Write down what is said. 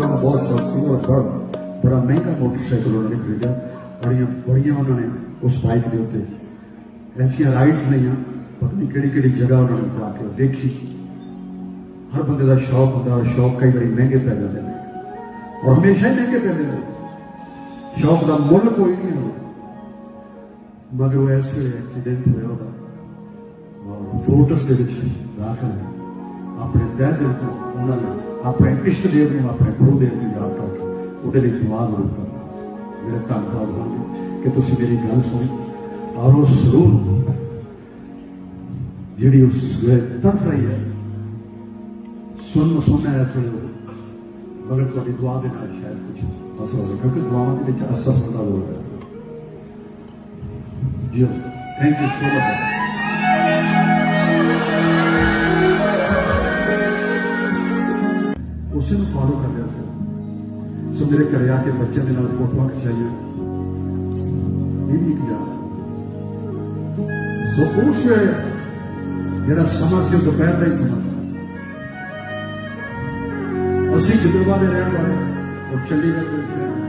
का बहुत शौक थी और बड़ा बड़ा महँगा मोटरसाइकिल उन्होंने खरीदा। बड़िया बड़िया उन्होंने उस बाइक के उत्ते ऐसा राइड्स ने पत्नी कड़ी कड़ी जगह उन्होंने बता के देखी। हर बंद का शौक होता और शौक कई बार महँगे पै जाते हैं। और हमेशा ही महँगे पै जाते हैं। शौक का मुल कोई नहीं है मगर वो ऐसे एक्सीडेंट हुआ और फोटस के दाखिल है। ਆਪਣੇ ਦਿਲ ਦੇ ਉੱਤੇ ਉਹਨਾਂ ਨੇ, ਆਪਣੇ ਇਸ਼ਟ ਦੇਵ ਨੂੰ ਆਪਣੇ ਗੁਰੂ ਦੇਵ ਨੂੰ ਯਾਦ ਕਰਕੇ ਉਹਦੇ ਲਈ ਦੁਆ ਜ਼ਰੂਰ ਕਰਨਾ। ਮੇਰੇ ਧੰਨਵਾਦ ਹੋਵੇ ਕਿ ਤੁਸੀਂ ਮੇਰੀ ਗੱਲ ਸੁਣੀ। ਔਰ ਉਹ ਰੂਹ ਜਿਹੜੀ ਉਸ ਵੇਲੇ ਤੜਫ ਰਹੀ ਹੈ ਸੁਣ ਸੁਣਨਾ ਹੈ ਸੁਣ ਮਗਰ ਤੁਹਾਡੀ ਦੁਆ ਦੇ ਨਾਲ ਸ਼ਾਇਦ ਕੁਝ ਅਸਰ ਹੋਵੇ, ਕਿਉਂਕਿ ਦੁਆਵਾਂ ਦੇ ਵਿੱਚ ਅਸਰ ਸਦਾ ਹੋ। ਰਿਹਾ ਜੀ ਥੈਂਕ ਯੂ ਸੋ ਮਚ اسے میں فالو کر رہے تھے۔ سو میرے کریا کے بچے کے نال فوٹو کھچائیے یہ نہیں کیا سو پوچھ رہے جڑا سما سی دوپہر کا ہی سما سی اسی جدوا کے رہن ہے اور چنڈی گڑھ